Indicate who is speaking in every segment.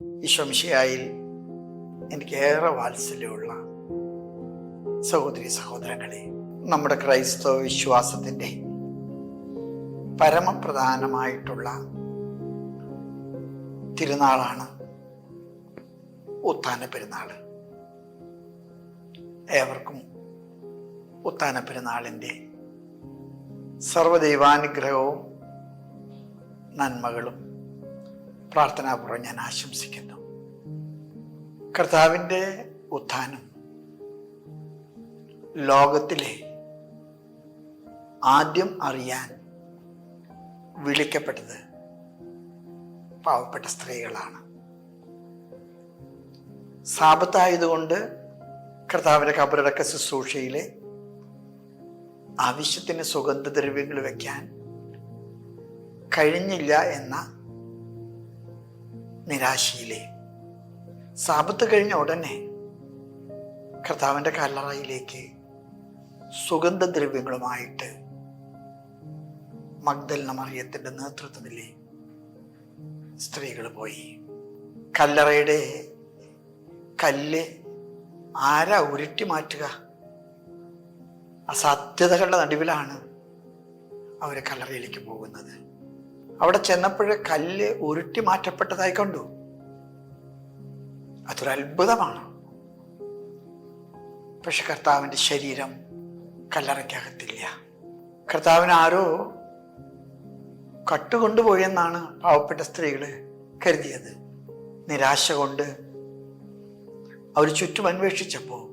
Speaker 1: ഈശ്വംശയായിൽ എനിക്കേറെ വാത്സല്യമുള്ള സഹോദരി സഹോദരങ്ങളെ നമ്മുടെ ക്രൈസ്തവ വിശ്വാസത്തിന്റെ പരമപ്രധാനമായിട്ടുള്ള തിരുനാളാണ് ഉത്താന പെരുന്നാൾ. ഏവർക്കും ഉത്താന പെരുന്നാളിന്റെ സർവദൈവാനുഗ്രഹവും നന്മകളും പ്രാർത്ഥനാപൂർവം ഞാൻ ആശംസിക്കുന്നു. കർത്താവിന്റെ ഉത്ഥാനം ലോകത്തിലെ ആദ്യം അറിയാൻ വിളിക്കപ്പെട്ടത് പാവപ്പെട്ട സ്ത്രീകളാണ്. സാപത്തായതുകൊണ്ട് കർത്താവിന്റെ കബറടക്ക ശുശ്രൂഷയിലെ ആവശ്യത്തിന് സുഗന്ധദ്രവ്യങ്ങൾ വയ്ക്കാൻ കഴിഞ്ഞില്ല എന്ന നിരാശയിലെ. സാപത്ത് കഴിഞ്ഞ ഉടനെ കർത്താവിന്റെ കല്ലറയിലേക്ക് സുഗന്ധദ്രവ്യങ്ങളുമായിട്ട് മഗ്ദലിന മറിയത്തിന്റെ നേതൃത്വത്തിലെ സ്ത്രീകൾ പോയി. കല്ലറയുടെ കല്ല് ആരാ ഉരുട്ടി മാറ്റുക? അസാധ്യതകളുടെ നടുവിലാണ് അവർ കല്ലറയിലേക്ക് പോകുന്നത്. അവിടെ ചെന്നപ്പോഴേ കല്ല് ഉരുട്ടി മാറ്റപ്പെട്ടതായി കണ്ടു. അതൊരു അത്ഭുതമാണ്. പക്ഷെ കർത്താവിന്റെ ശരീരം കല്ലറയ്ക്കകത്തില്ല. കർത്താവിന് ആരോ കട്ടുകൊണ്ടുപോയെന്നാണ് പാവപ്പെട്ട സ്ത്രീകൾ കരുതിയത്. നിരാശ കൊണ്ട് അവർ ചുറ്റും അന്വേഷിച്ചപ്പോൾ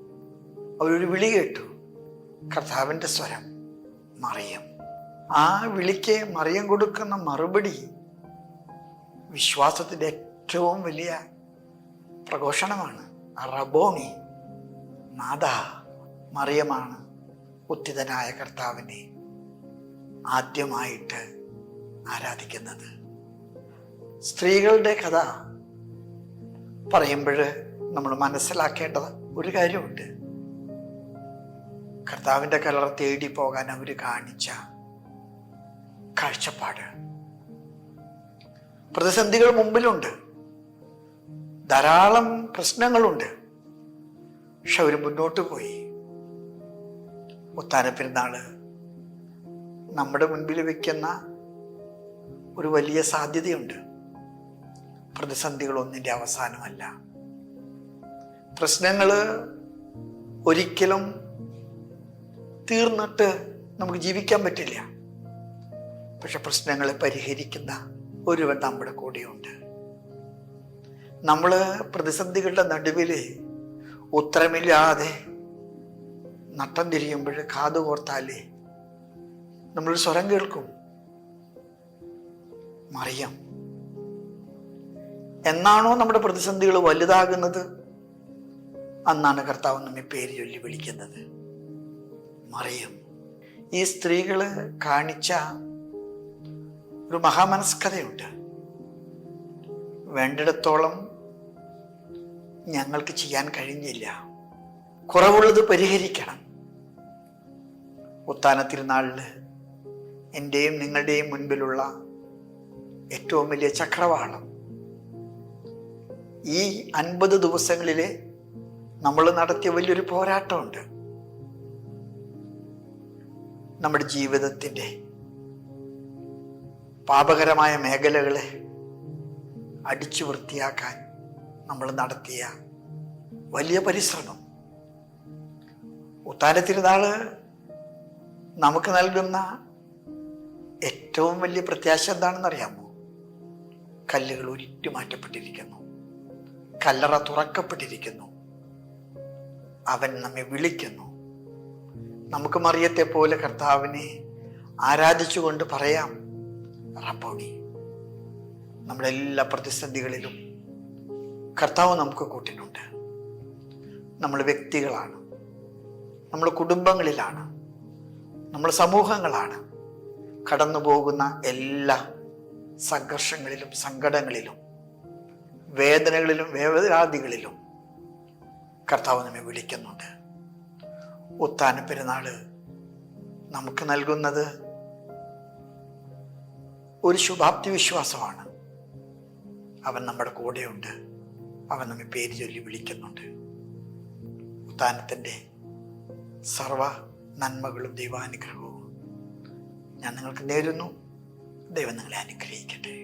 Speaker 1: അവരൊരു വിളി കേട്ടു. കർത്താവിന്റെ സ്വരം മറിയം. ആ വിളിക്ക് മറിയം കൊടുക്കുന്ന മറുപടി വിശ്വാസത്തിന്റെ ഏറ്റവും വലിയ പ്രഘോഷണമാണ്. റബോണി നാദ മറിയമാണ് ഉത്തിതനായ കർത്താവിനെ ആദ്യമായിട്ട് ആരാധിക്കുന്നത്. സ്ത്രീകളുടെ കഥ പറയുമ്പോൾ നമ്മൾ മനസ്സിലാക്കേണ്ട ഒരു കാര്യമുണ്ട്. കർത്താവിന്റെ കലർ തേടി പോകാൻ അവർ കാണിച്ച കാഴ്ചപ്പാട്. പ്രതിസന്ധികൾ മുമ്പിലുണ്ട്. ധാരാളം പ്രശ്നങ്ങളുണ്ട്. പക്ഷെ അവർ മുന്നോട്ട് പോയി. ഉത്താന പെരുന്നാൾ നമ്മുടെ മുൻപിൽ വയ്ക്കുന്ന ഒരു വലിയ സാധ്യതയുണ്ട്. പ്രതിസന്ധികളൊന്നിന്റെ അവസാനമല്ല. പ്രശ്നങ്ങൾ ഒരിക്കലും തീർന്നിട്ട് നമുക്ക് ജീവിക്കാൻ പറ്റില്ല. പക്ഷെ പ്രശ്നങ്ങളെ പരിഹരിക്കുന്ന ഒരുവൻ നമ്മുടെ കൂടെയുണ്ട്. നമ്മൾ പ്രതിസന്ധികളുടെ നടുവിൽ ഉത്തരമില്ലാതെ നട്ടം തിരിയുമ്പോൾ കാതു കോർത്താലേ നമ്മൾ സ്വരം കേൾക്കും. മറിയാം. എന്നാണോ നമ്മുടെ പ്രതിസന്ധികൾ വലുതാകുന്നത്? അന്നാണ് കർത്താവ് നമ്മെ പേര് ചൊല്ലി വിളിക്കുന്നത്. മറിയം. ഈ സ്ത്രീകൾ കാണിച്ച ഒരു മഹാമനസ്കതയുണ്ട് വേണ്ടിടത്തോളം ഞങ്ങൾക്ക് ചെയ്യാൻ കഴിഞ്ഞില്ല. കുറവുള്ളത് പരിഹരിക്കണം. ഉത്താന തിരുനാളിൽ എന്റെയും നിങ്ങളുടെയും മുൻപിലുള്ള ഏറ്റവും വലിയ ചക്രവാളം ഈ അൻപത് ദിവസങ്ങളിലെ നമ്മൾ നടത്തിയ വലിയൊരു പോരാട്ടമുണ്ട്. നമ്മുടെ ജീവിതത്തിന്റെ പാപകരമായ മേഖലകളെ അടിച്ചു വൃത്തിയാക്കാൻ നമ്മൾ നടത്തിയ വലിയ പരിശ്രമം. ഉത്താര തിരുനാൾ നമുക്ക് നൽകുന്ന ഏറ്റവും വലിയ പ്രത്യാശ എന്താണെന്ന് അറിയാമോ? കല്ലുകൾ ഉരുട്ടി മാറ്റപ്പെട്ടിരിക്കുന്നു. കല്ലറ തുറക്കപ്പെട്ടിരിക്കുന്നു. അവൻ നമ്മെ വിളിക്കുന്നു. നമുക്ക് മറിയത്തെ പോലെ കർത്താവിനെ ആരാധിച്ചുകൊണ്ട് പറയാം. റബ്ബോണി. നമ്മുടെ എല്ലാ പ്രതിസന്ധികളിലും കർത്താവ് നമുക്ക് കൂട്ടിനുണ്ട്. നമ്മൾ വ്യക്തികളാണ്. നമ്മൾ കുടുംബങ്ങളിലാണ്. നമ്മൾ സമൂഹങ്ങളാണ്. കടന്നു പോകുന്ന എല്ലാ സംഘർഷങ്ങളിലും സങ്കടങ്ങളിലും വേദനകളിലും വേദനാദികളിലും കർത്താവ് നമ്മെ വിളിക്കുന്നുണ്ട്. ഉത്താന പെരുന്നാൾ നമുക്ക് നൽകുന്നത് ഒരു ശുഭാപ്തി വിശ്വാസമാണ് അവൻ നമ്മുടെ കൂടെയുണ്ട്. അവൻ നമ്മെ പേര് ചൊല്ലി വിളിക്കുന്നുണ്ട്. ഉത്താനത്തിന്റെ സർവ നന്മകളും ദൈവാനുഗ്രഹവും ഞാൻ നിങ്ങൾക്ക് നേരുന്നു. ദൈവം നിങ്ങളെ അനുഗ്രഹിക്കട്ടെ.